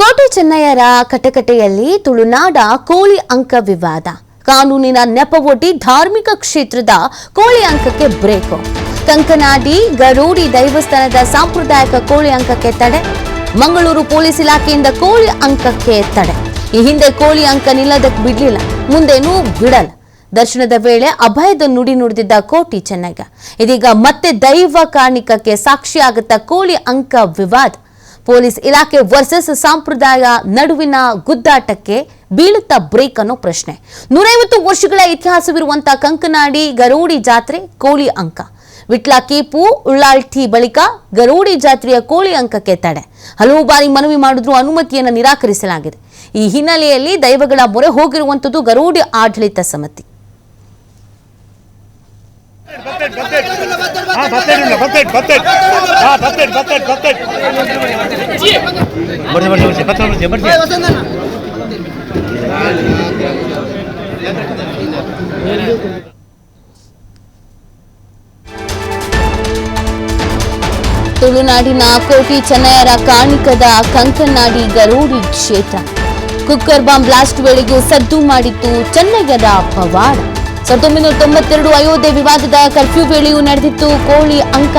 ಕೋಟೆ ಚೆನ್ನಯ್ಯರ ಕಟಕಟೆಯಲ್ಲಿ ತುಳುನಾಡ ಕೋಳಿ ಅಂಕ ವಿವಾದ. ಕಾನೂನಿನ ನೆಪವೊಡ್ಡಿ ಧಾರ್ಮಿಕ ಕ್ಷೇತ್ರದ ಕೋಳಿ ಅಂಕಕ್ಕೆ ಬ್ರೇಕು. ಕಂಕನಾಡಿ ಗರೂಡಿ ದೈವಸ್ಥಾನದ ಸಾಂಪ್ರದಾಯಿಕ ಕೋಳಿ ಅಂಕಕ್ಕೆ ತಡೆ. ಮಂಗಳೂರು ಪೊಲೀಸ್ ಇಲಾಖೆಯಿಂದ ಕೋಳಿ ಅಂಕಕ್ಕೆ ತಡೆ. ಈ ಹಿಂದೆ ಕೋಳಿ ಅಂಕ ನಿಲ್ಲದಕ್ಕೆ ಬಿಡ್ಲಿಲ್ಲ, ಮುಂದೇನೂ ಬಿಡಲ್ಲ. ದರ್ಶನದ ವೇಳೆ ಅಭಯದ ನುಡಿ ನುಡಿದಿದ್ದ ಕೋಟಿ ಚೆನ್ನಯ್ಯ. ಇದೀಗ ಮತ್ತೆ ದೈವ ಕಾಣಿಕಕ್ಕೆ ಸಾಕ್ಷಿಯಾಗುತ್ತ ಕೋಳಿ ಅಂಕ ವಿವಾದ. ಪೊಲೀಸ್ ಇಲಾಖೆ ವರ್ಸಸ್ ಸಂಪ್ರದಾಯ ನಡುವಿನ ಗುದ್ದಾಟಕ್ಕೆ ಬೀಳುತ್ತಾ ಬ್ರೇಕ್ ಅನ್ನೋ ಪ್ರಶ್ನೆ. ನೂರೈವತ್ತು ವರ್ಷಗಳ ಇತಿಹಾಸವಿರುವಂತಹ ಕಂಕನಾಡಿ ಗರೋಡಿ ಜಾತ್ರೆ ಕೋಳಿ ಅಂಕ. ವಿಟ್ಲ ಕೇಪು ಉಳ್ಳಾಲ್ಟಿ ಬಳಿಕ ಗರೋಡಿ ಜಾತ್ರೆಯ ಕೋಳಿ ಅಂಕಕ್ಕೆ ತಡೆ. ಹಲವು ಬಾರಿ ಮನವಿ ಮಾಡಿದ್ರು ಅನುಮತಿಯನ್ನು ನಿರಾಕರಿಸಲಾಗಿದೆ. ಈ ಹಿನ್ನೆಲೆಯಲ್ಲಿ ದೈವಗಳ ಮೊರೆ ಹೋಗಿರುವಂಥದ್ದು ಗರೋಡಿ ಆಡಳಿತ ಸಮಿತಿ. ಬರ್ತೀವಿ ಬರ್ತೀವಿ ಬರ್ತೀವಿ ಬರ್ತೀವಿ ಬರ್ರಿ ತುಳುನಾಡಿನ ಕೋಟಿ ಚೆನ್ನಯರ ಕಾಣಿಕದ ಕಂಕನಾಡಿ ಗರೂಡಿ ಕ್ಷೇತ್ರ. ಕುಕ್ಕರ್ ಬಾಂಬ್ ಬ್ಲಾಸ್ಟ್ ವೇಳೆಗೆ ಸದ್ದು ಮಾಡಿತ್ತು ಚೆನ್ನಯ್ಯರ ಪವಾಡ. ಸಾವಿರದ ಒಂಬೈನೂರ ತೊಂಬತ್ತೆರಡು ಅಯೋಧ್ಯೆ ವಿವಾದದ ಕರ್ಫ್ಯೂ ವೇಳೆಯೂ ನಡೆದಿತ್ತು ಕೋಳಿ ಅಂಕ.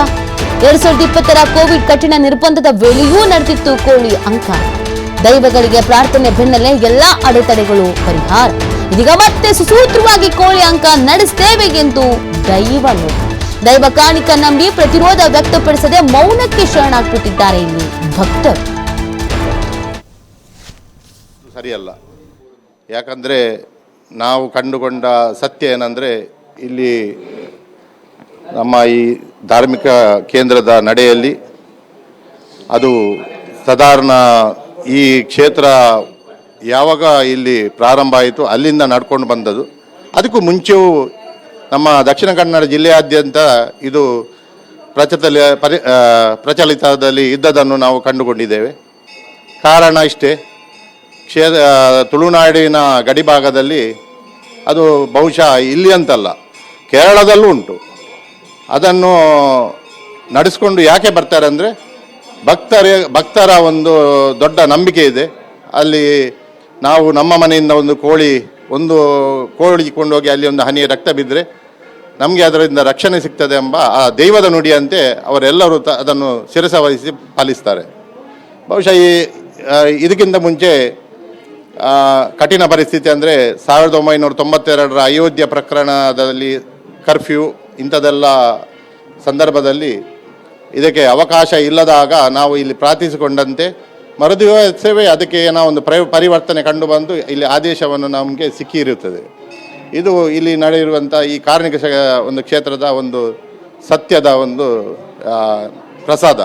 ಎರಡ್ ಸಾವಿರದ ಇಪ್ಪತ್ತರ ಕೋವಿಡ್ ಕಠಿಣ ನಿರ್ಬಂಧದ ವೇಳೆಯೂ ನಡೆದಿತ್ತು ಕೋಳಿ ಅಂಕ ದೈವಗಳಿಗೆ ಪ್ರಾರ್ಥನೆ ಬೆನ್ನಲ್ಲೇ ಎಲ್ಲಾ ಅಡೆತಡೆಗಳು ಪರಿಹಾರ. ಇದೀಗ ಮತ್ತೆ ಸುಸೂತ್ರವಾಗಿ ಕೋಳಿ ಅಂಕ ನಡೆಸುತ್ತೇವೆ ಎಂದು ದೈವ ದೈವ ಕಾಣಿಕ ನಂಬಿ ಪ್ರತಿರೋಧ ವ್ಯಕ್ತಪಡಿಸದೆ ಮೌನಕ್ಕೆ ಶರಣಾಗ್ಬಿಟ್ಟಿದ್ದಾರೆ ಇಲ್ಲಿ ಭಕ್ತರು. ಸರಿಯಲ್ಲ. ಯಾಕಂದರೆ ನಾವು ಕಂಡುಕೊಂಡ ಸತ್ಯ ಏನಂದರೆ ಇಲ್ಲಿ ನಮ್ಮ ಈ ಧಾರ್ಮಿಕ ಕೇಂದ್ರದ ನಡೆಯಲ್ಲಿ ಅದು ಸಾಧಾರಣ ಈ ಕ್ಷೇತ್ರ ಯಾವಾಗ ಇಲ್ಲಿ ಪ್ರಾರಂಭ ಆಯಿತು ಅಲ್ಲಿಂದ ನಡ್ಕೊಂಡು ಬಂದದ್ದು. ಅದಕ್ಕೂ ಮುಂಚೆಯೂ ನಮ್ಮ ದಕ್ಷಿಣ ಕನ್ನಡ ಜಿಲ್ಲೆಯಾದ್ಯಂತ ಇದು ಪ್ರಚಲಿತ ಪರಿ ಪ್ರಚಲಿತದಲ್ಲಿ ಇದ್ದದನ್ನು ನಾವು ಕಂಡುಕೊಂಡಿದ್ದೇವೆ. ಕಾರಣ ಇಷ್ಟೇ ಕ್ಷೇ ತುಳುನಾಡಿನ ಗಡಿಭಾಗದಲ್ಲಿ ಅದು ಬಹುಶಃ ಇಲ್ಲಿ ಅಂತಲ್ಲ, ಕೇರಳದಲ್ಲೂ ಉಂಟು. ಅದನ್ನು ನಡೆಸ್ಕೊಂಡು ಯಾಕೆ ಬರ್ತಾರೆ ಅಂದರೆ ಭಕ್ತರ ಭಕ್ತರ ಒಂದು ದೊಡ್ಡ ನಂಬಿಕೆ ಇದೆ. ಅಲ್ಲಿ ನಾವು ನಮ್ಮ ಮನೆಯಿಂದ ಒಂದು ಕೋಳಿ ಒಂದು ಕೋಳಿ ಕೊಂಡೋಗಿ ಅಲ್ಲಿ ಒಂದು ಹನಿ ರಕ್ತ ಬಿದ್ದರೆ ನಮಗೆ ಅದರಿಂದ ರಕ್ಷಣೆ ಸಿಗ್ತದೆ ಎಂಬ ಆ ದೈವದ ನುಡಿಯಂತೆ ಅವರೆಲ್ಲರೂ ತ, ಅದನ್ನು ಶಿರಸವಹಿಸಿ ಪಾಲಿಸ್ತಾರೆ. ಬಹುಶಃ ಈ ಇದಕ್ಕಿಂತ ಮುಂಚೆ ಕಠಿಣ ಪರಿಸ್ಥಿತಿ ಅಂದರೆ ಸಾವಿರದ ಒಂಬೈನೂರ ತೊಂಬತ್ತೆರಡರ ಅಯೋಧ್ಯೆ ಪ್ರಕರಣದಲ್ಲಿ ಕರ್ಫ್ಯೂ ಇಂಥದ್ದೆಲ್ಲ ಸಂದರ್ಭದಲ್ಲಿ ಇದಕ್ಕೆ ಅವಕಾಶ ಇಲ್ಲದಾಗ ನಾವು ಇಲ್ಲಿ ಪ್ರಾರ್ಥಿಸಿಕೊಂಡಂತೆ ಮರುದಿವಸವೇ ಅದಕ್ಕೆ ಏನೋ ಒಂದು ಪ್ರ ಪರಿವರ್ತನೆ ಕಂಡುಬಂದು ಇಲ್ಲಿ ಆದೇಶವನ್ನು ನಮಗೆ ಸಿಕ್ಕಿರುತ್ತದೆ. ಇದು ಇಲ್ಲಿ ನಡೆಯಿರುವಂಥ ಈ ಕಾರ್ಮಿಕ ಒಂದು ಕ್ಷೇತ್ರದ ಒಂದು ಸತ್ಯದ ಒಂದು ಪ್ರಸಾದ.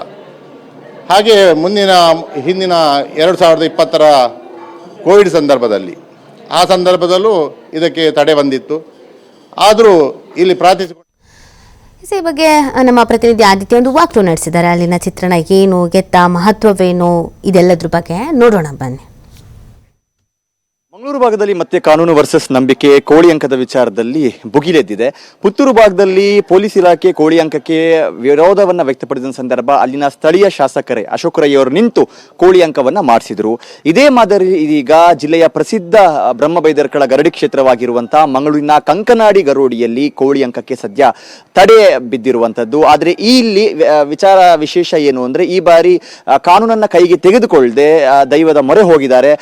ಹಾಗೆ ಮುಂದಿನ, ಹಿಂದಿನ ಎರಡು ಸಾವಿರದ ಇಪ್ಪತ್ತರ ಕೋವಿಡ್ ಸಂದರ್ಭದಲ್ಲಿ. ಆ ಸಂದರ್ಭದಲ್ಲೂ ಇದಕ್ಕೆ ತಡೆ ಬಂದಿತ್ತು. ಆದರೂ ಇಲ್ಲಿ ಪ್ರಾರ್ಥಿಸಿಕೊಂಡು ಈ ಬಗ್ಗೆ ನಮ್ಮ ಪ್ರತಿನಿಧಿ ಆದಿತ್ಯ ಒಂದು ವಾಕ್ಟು ನಡೆಸಿದ್ದಾರೆ. ಅಲ್ಲಿನ ಚಿತ್ರಣ ಏನು ಗೆತ್ತ ಮಹತ್ವವೇನು, ಇದೆಲ್ಲದ್ರ ಬಗ್ಗೆ ನೋಡೋಣ ಬನ್ನಿ. ಭಾಗದಲ್ಲಿ ಮತ್ತೆ ಕಾನೂನು ವರ್ಸಸ್ ನಂಬಿಕೆ ಕೋಳಿ ಅಂಕದ ವಿಚಾರದಲ್ಲಿ ಭುಗಿಲೆದ್ದಿದೆ. ಪುತ್ತೂರು ಭಾಗದಲ್ಲಿ ಪೊಲೀಸ್ ಇಲಾಖೆ ಕೋಳಿ ಅಂಕಕ್ಕೆ ವಿರೋಧವನ್ನ ವ್ಯಕ್ತಪಡಿಸಿದ ಸಂದರ್ಭ ಅಲ್ಲಿನ ಸ್ಥಳೀಯ ಶಾಸಕರೇ ಅಶೋಕ್ ರೈ ಅವರು ನಿಂತು ಕೋಳಿ ಅಂಕವನ್ನ ಮಾಡಿಸಿದ್ರು. ಇದೇ ಮಾದರಿ ಇದೀಗ ಜಿಲ್ಲೆಯ ಪ್ರಸಿದ್ಧ ಬ್ರಹ್ಮಬೈದರ್ಕಳ ಗರಡಿ ಕ್ಷೇತ್ರವಾಗಿರುವಂತಹ ಮಂಗಳೂರಿನ ಕಂಕನಾಡಿ ಗರೋಡಿಯಲ್ಲಿ ಕೋಳಿ ಅಂಕಕ್ಕೆ ಸದ್ಯ ತಡೆ ಬಿದ್ದಿರುವಂತದ್ದು. ಆದ್ರೆ ಇಲ್ಲಿ ವಿಚಾರ ವಿಶೇಷ ಏನು ಅಂದ್ರೆ ಈ ಬಾರಿ ಕಾನೂನನ್ನ ಕೈಗೆ ತೆಗೆದುಕೊಳ್ಳದೆ ದೈವದ ಮೊರೆ ಹೋಗಿದ್ದಾರೆ.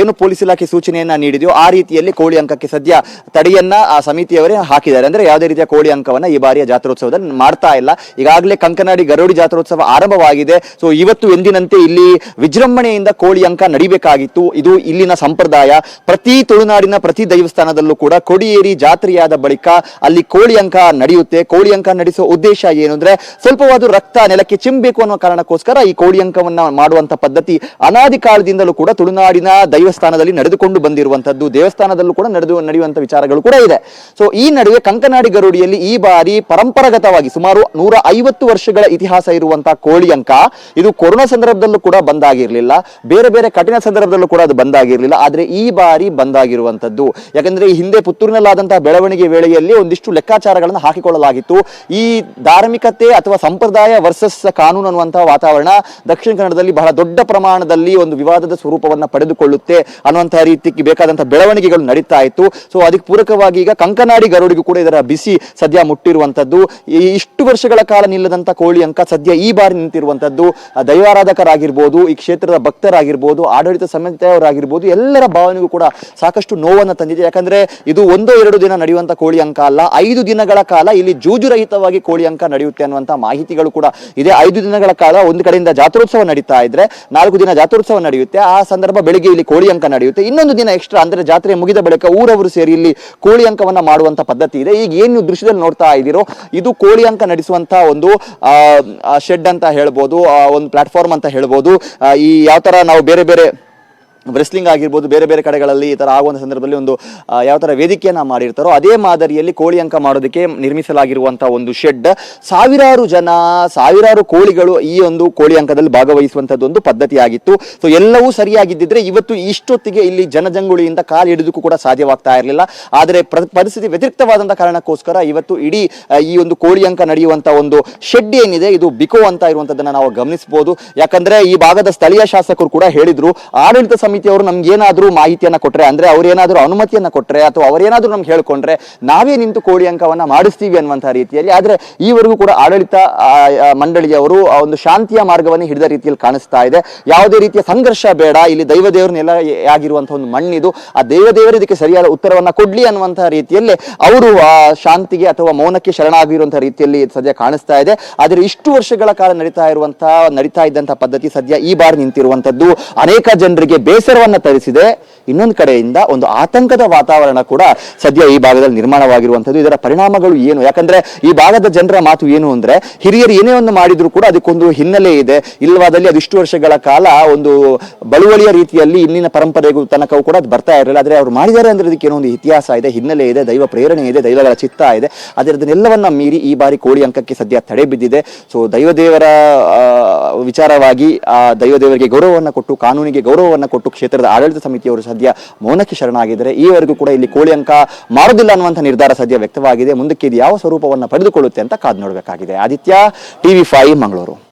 ಏನು ಪೊಲೀಸ್ ಇಲಾಖೆ ಸೂಚನೆಯನ್ನ ನೀಡಿದೆಯೋ, ಆ ರೀತಿಯಲ್ಲಿ ಕೋಳಿ ಅಂಕಕ್ಕೆ ಸದ್ಯ ತಡೆಯನ್ನ ಆ ಸಮಿತಿಯವರೇ ಹಾಕಿದ್ದಾರೆ. ಅಂದ್ರೆ ಯಾವುದೇ ರೀತಿಯ ಕೋಳಿ ಅಂಕವನ್ನ ಈ ಬಾರಿಯ ಜಾತ್ರೋತ್ಸವದಲ್ಲಿ ಮಾಡ್ತಾ ಇಲ್ಲ. ಈಗಾಗಲೇ ಕಂಕನಾಡಿ ಗರೋಡಿ ಜಾತ್ರೋತ್ಸವ ಆರಂಭವಾಗಿದೆ. ಸೊ ಇವತ್ತು ಎಂದಿನಂತೆ ಇಲ್ಲಿ ವಿಜೃಂಭಣೆಯಿಂದ ಕೋಳಿ ಅಂಕ ನಡಿಬೇಕಾಗಿತ್ತು. ಇದು ಇಲ್ಲಿನ ಸಂಪ್ರದಾಯ. ಪ್ರತಿ ತುಳುನಾಡಿನ ಪ್ರತಿ ದೈವಸ್ಥಾನದಲ್ಲೂ ಕೂಡ ಕೊಡಿಯೇರಿ ಜಾತ್ರೆಯಾದ ಬಳಿಕ ಅಲ್ಲಿ ಕೋಳಿ ಅಂಕ ನಡೆಯುತ್ತೆ. ಕೋಳಿ ಅಂಕ ನಡೆಸುವ ಉದ್ದೇಶ ಏನು ಅಂದ್ರೆ ಸ್ವಲ್ಪವಾದ ರಕ್ತ ನೆಲಕ್ಕೆ ಚಿಂಬೇಕು ಅನ್ನೋ ಕಾರಣಕ್ಕೋಸ್ಕರ ಈ ಕೋಳಿ ಅಂಕವನ್ನ ಮಾಡುವಂತ ಪದ್ಧತಿ ಅನಾದಿ ಕಾಲದಿಂದಲೂ ಕೂಡ ತುಳುನಾಡಿನ ದೈವಸ್ಥಾನದಲ್ಲಿ ನಡೆದುಕೊಂಡು ಬಂದ ಬಂದಿರುವಂತದ್ದು ದೇವಸ್ಥಾನದಲ್ಲೂ ಕೂಡ ನಡೆದು ನಡೆಯುವಂತ ವಿಚಾರಗಳು ಕೂಡ ಇದೆ. ಸೊ ಈ ನಡುವೆ ಕಂಕನಾಡಿ ಗರುಡಿಯಲ್ಲಿ ಈ ಬಾರಿ ಪರಂಪರಾಗತವಾಗಿ ಸುಮಾರು ನೂರ ಐವತ್ತು ವರ್ಷಗಳ ಇತಿಹಾಸ ಇರುವಂತಹ ಕೋಳಿ ಅಂಕ, ಇದು ಕೊರೋನಾ ಸಂದರ್ಭದಲ್ಲೂ ಕೂಡ ಬಂದಾಗಿರ್ಲಿಲ್ಲ. ಬೇರೆ ಬೇರೆ ಕಠಿಣ ಸಂದರ್ಭದಲ್ಲೂ ಕೂಡ ಅದು ಬಂದಾಗಿರಲಿಲ್ಲ. ಆದ್ರೆ ಈ ಬಾರಿ ಬಂದಾಗಿರುವಂತದ್ದು ಯಾಕಂದ್ರೆ ಈ ಹಿಂದೆ ಪುತ್ತೂರಿನಲ್ಲಾದಂತಹ ಬೆಳವಣಿಗೆ ವೇಳೆಯಲ್ಲಿ ಒಂದಿಷ್ಟು ಲೆಕ್ಕಾಚಾರಗಳನ್ನು ಹಾಕಿಕೊಳ್ಳಲಾಗಿತ್ತು. ಈ ಧಾರ್ಮಿಕತೆ ಅಥವಾ ಸಂಪ್ರದಾಯ ವರ್ಸಸ್ ಕಾನೂನು ಅನ್ನುವಂತಹ ವಾತಾವರಣ ದಕ್ಷಿಣ ಕನ್ನಡದಲ್ಲಿ ಬಹಳ ದೊಡ್ಡ ಪ್ರಮಾಣದಲ್ಲಿ ಒಂದು ವಿವಾದದ ಸ್ವರೂಪವನ್ನ ಪಡೆದುಕೊಳ್ಳುತ್ತೆ ಅನ್ನುವಂತಹ ರೀತಿಗೆ ಬೇಕಾದಂತಹ ಬೆಳವಣಿಗೆಗಳು ನಡೀತಾ ಇತ್ತು. ಸೊ ಅದಕ್ಕೆ ಪೂರಕವಾಗಿ ಈಗ ಕಂಕನಾಡಿ ಗರುಡಿಗೂ ಕೂಡ ಇದರ ಬಿಸಿ ಸದ್ಯ ಮುಟ್ಟಿರುವಂತದ್ದು. ಇಷ್ಟು ವರ್ಷಗಳ ಕಾಲ ನಿಲ್ಲದಂತ ಕೋಳಿ ಅಂಕ ಸದ್ಯ ಈ ಬಾರಿ ನಿಂತಿರುವಂತದ್ದು. ದೈವಾರಾಧಕರಾಗಿರ್ಬೋದು, ಈ ಕ್ಷೇತ್ರದ ಭಕ್ತರಾಗಿರ್ಬೋದು, ಆಡಳಿತ ಸಮಿತಿಯವರಾಗಿರ್ಬೋದು ಎಲ್ಲರ ಭಾವನೆಗೂ ಕೂಡ ಸಾಕಷ್ಟು ನೋವನ್ನು ತಂದಿದೆ. ಯಾಕಂದ್ರೆ ಇದು ಒಂದೋ ಎರಡು ದಿನ ನಡೆಯುವಂತ ಕೋಳಿ ಅಂಕ ಅಲ್ಲ. ಐದು ದಿನಗಳ ಕಾಲ ಇಲ್ಲಿ ಜೂಜುರಹಿತವಾಗಿ ಕೋಳಿ ಅಂಕ ನಡೆಯುತ್ತೆ ಅನ್ನುವಂತ ಮಾಹಿತಿಗಳು ಕೂಡ ಇದೆ. ಐದು ದಿನಗಳ ಕಾಲ ಒಂದು ಕಡೆಯಿಂದ ಜಾತ್ರೋತ್ಸವ ನಡೀತಾ ಇದ್ರೆ, ನಾಲ್ಕು ದಿನ ಜಾತ್ರೋತ್ಸವ ನಡೆಯುತ್ತೆ. ಆ ಸಂದರ್ಭ ಬೆಳಿಗ್ಗೆ ಇಲ್ಲಿ ಕೋಳಿ ಅಂಕ ನಡೆಯುತ್ತೆ. ಇನ್ನೊಂದು ದಿನ ಎಕ್ಸ್ಟ್ರಾ ಅಂದ್ರೆ ಜಾತ್ರೆ ಮುಗಿದ ಬಳಿಕ ಊರವರು ಸೇರಿ ಇಲ್ಲಿ ಕೋಳಿ ಅಂಕವನ್ನ ಮಾಡುವಂತ ಪದ್ಧತಿ ಇದೆ. ಈಗ ಏನು ದೃಶ್ಯದಲ್ಲಿ ನೋಡ್ತಾ ಇದ್ದೀರೋ, ಇದು ಕೋಳಿ ಅಂಕ ನಡೆಸುವಂತ ಒಂದು ಶೆಡ್ ಅಂತ ಹೇಳ್ಬೋದು ಒಂದು ಪ್ಲಾಟ್ಫಾರ್ಮ್ ಅಂತ ಹೇಳ್ಬೋದು. ಈ ಯಾವ ತರ ನಾವು ಬೇರೆ ಬೇರೆ ವ್ರೆಸ್ಲಿಂಗ್ ಆಗಿರ್ಬೋದು, ಬೇರೆ ಬೇರೆ ಕಡೆಗಳಲ್ಲಿ ಈ ತರ ಆಗುವಂಥ ಸಂದರ್ಭದಲ್ಲಿ ಒಂದು ಯಾವ ತರ ವೇದಿಕೆಯನ್ನ ಮಾಡಿರ್ತಾರೋ ಅದೇ ಮಾದರಿಯಲ್ಲಿ ಕೋಳಿ ಅಂಕ ಮಾಡೋದಕ್ಕೆ ನಿರ್ಮಿಸಲಾಗಿರುವಂಥ ಒಂದು ಶೆಡ್ ಸಾವಿರಾರು ಜನ, ಸಾವಿರಾರು ಕೋಳಿಗಳು ಈ ಒಂದು ಕೋಳಿ ಅಂಕದಲ್ಲಿ ಭಾಗವಹಿಸುವಂಥದ್ದು ಒಂದು ಪದ್ಧತಿಯಾಗಿತ್ತು. ಸೊ ಎಲ್ಲವೂ ಸರಿಯಾಗಿದ್ದಿದ್ರೆ ಇವತ್ತು ಇಷ್ಟೊತ್ತಿಗೆ ಇಲ್ಲಿ ಜನಜಂಗುಳಿಯಿಂದ ಕಾಲು ಹಿಡಿದಕ್ಕೂ ಕೂಡ ಸಾಧ್ಯವಾಗ್ತಾ ಇರಲಿಲ್ಲ. ಆದರೆ ಪ್ರ- ಪರಿಸ್ಥಿತಿ ವ್ಯತಿರಿಕ್ತವಾದಂಥ ಕಾರಣಕ್ಕೋಸ್ಕರ ಇವತ್ತು ಇಡೀ ಈ ಒಂದು ಕೋಳಿ ಅಂಕ ನಡೆಯುವಂಥ ಒಂದು ಶೆಡ್ ಏನಿದೆ, ಇದು ಬಿಕೋ ಅಂತ ಇರುವಂಥದ್ದನ್ನು ನಾವು ಗಮನಿಸಬಹುದು. ಯಾಕಂದ್ರೆ ಈ ಭಾಗದ ಸ್ಥಳೀಯ ಶಾಸಕರು ಕೂಡ ಹೇಳಿದ್ರು, ಆಡಳಿತ ನಮ್ಗೆ ಏನಾದ್ರೂ ಮಾಹಿತಿಯನ್ನ ಕೊಟ್ರೆ, ಅಂದ್ರೆ ಅವ್ರೇನಾದ್ರೂ ಅನುಮತಿಯನ್ನ ಕೊಟ್ರೆ ಅಥವಾ ಅವರೇನಾದ್ರೂ ನಮ್ಗೆ ಹೇಳ್ಕೊಂಡ್ರೆ ನಾವೇ ನಿಂತು ಕೋಳಿ ಅಂಕವನ್ನ ಮಾಡಿಸ್ತೀವಿ ಅನ್ನುವಂತಹ ರೀತಿಯಲ್ಲಿ. ಆದ್ರೆ ಈವರೆಗೂ ಕೂಡ ಆಡಳಿತ ಮಂಡಳಿಯವರು ಆ ಒಂದು ಶಾಂತಿಯ ಮಾರ್ಗವನ್ನು ಹಿಡಿದ ರೀತಿಯಲ್ಲಿ ಕಾಣಿಸ್ತಾ ಇದೆ. ಯಾವುದೇ ರೀತಿಯ ಸಂಘರ್ಷ ಬೇಡ. ಇಲ್ಲಿ ದೈವ ದೇವರ ನೆಲ ಆಗಿರುವಂತಹ ಒಂದು ಮಣ್ಣಿದು, ಆ ದೇವದೇವರು ಇದಕ್ಕೆ ಸರಿಯಾದ ಉತ್ತರವನ್ನ ಕೊಡ್ಲಿ ಅನ್ನುವಂತಹ ರೀತಿಯಲ್ಲಿ ಅವರು ಶಾಂತಿಗೆ ಅಥವಾ ಮೌನಕ್ಕೆ ಶರಣಾಗಿರುವಂತಹ ರೀತಿಯಲ್ಲಿ ಸದ್ಯ ಕಾಣಿಸ್ತಾ ಇದೆ. ಆದರೆ ಇಷ್ಟು ವರ್ಷಗಳ ಕಾಲ ನಡೀತಾ ಇರುವಂತಹ ನಡೀತಾ ಇದ್ದಂತಹ ಪದ್ಧತಿ ಸದ್ಯ ಈ ಬಾರಿ ನಿಂತಿರುವಂತದ್ದು ಅನೇಕ ಜನರಿಗೆ ಬೇಸರವನ್ನ ತರಿಸಿದೆ. ಇನ್ನೊಂದು ಕಡೆಯಿಂದ ಒಂದು ಆತಂಕದ ವಾತಾವರಣ ಕೂಡ ಸದ್ಯ ಈ ಭಾಗದಲ್ಲಿ ನಿರ್ಮಾಣವಾಗಿರುವಂಥದ್ದು. ಇದರ ಪರಿಣಾಮಗಳು ಏನು? ಯಾಕಂದ್ರೆ ಈ ಭಾಗದ ಜನರ ಮಾತು ಏನು ಅಂದ್ರೆ, ಹಿರಿಯರು ಏನೇ ಒಂದು ಮಾಡಿದ್ರು ಕೂಡ ಅದಕ್ಕೊಂದು ಹಿನ್ನೆಲೆ ಇದೆ. ಇಲ್ಲವಾದಲ್ಲಿ ಅದು ಇಷ್ಟು ವರ್ಷಗಳ ಕಾಲ ಒಂದು ಬಳುವಳಿಯ ರೀತಿಯಲ್ಲಿ ಇಲ್ಲಿನ ಪರಂಪರೆಗೂ ತನಕವೂ ಕೂಡ ಅದು ಬರ್ತಾ ಇರಲಿಲ್ಲ. ಆದ್ರೆ ಅವ್ರು ಮಾಡಿದ್ದಾರೆ ಅಂದ್ರೆ ಅದಕ್ಕೆ ಏನೋ ಒಂದು ಇತಿಹಾಸ ಇದೆ, ಹಿನ್ನೆಲೆ ಇದೆ, ದೈವ ಪ್ರೇರಣೆ ಇದೆ, ದೈವಗಳ ಚಿತ್ತ ಇದೆ. ಆದರೆ ಅದನ್ನೆಲ್ಲವನ್ನ ಮೀರಿ ಈ ಬಾರಿ ಕೋಳಿ ಅಂಕಕ್ಕೆ ಸದ್ಯ ತಡೆ ಬಿದ್ದಿದೆ. ಸೊ, ದೈವದೇವರ ವಿಚಾರವಾಗಿ ಆ ದೈವದೇವರಿಗೆ ಗೌರವವನ್ನು ಕೊಟ್ಟು, ಕಾನೂನಿಗೆ ಗೌರವವನ್ನು ಕೊಟ್ಟು ಕ್ಷೇತ್ರದ ಆಡಳಿತ ಸಮಿತಿಯವರು ಸದ್ಯ ಮೌನಕ್ಕೆ ಶರಣಾಗಿದ್ದಾರೆ. ಈವರೆಗೂ ಕೂಡ ಇಲ್ಲಿ ಕೋಳಿ ಅಂಕ ಮಾರುದಿಲ್ಲ ಅನ್ನುವಂಥ ನಿರ್ಧಾರ ಸದ್ಯ ವ್ಯಕ್ತವಾಗಿದೆ. ಮುಂದಕ್ಕೆ ಇದು ಯಾವ ಸ್ವರೂಪವನ್ನು ಪಡೆದುಕೊಳ್ಳುತ್ತೆ ಅಂತ ಕಾದು ನೋಡಬೇಕಾಗಿದೆ. Aditya, TV five, Mangaluru.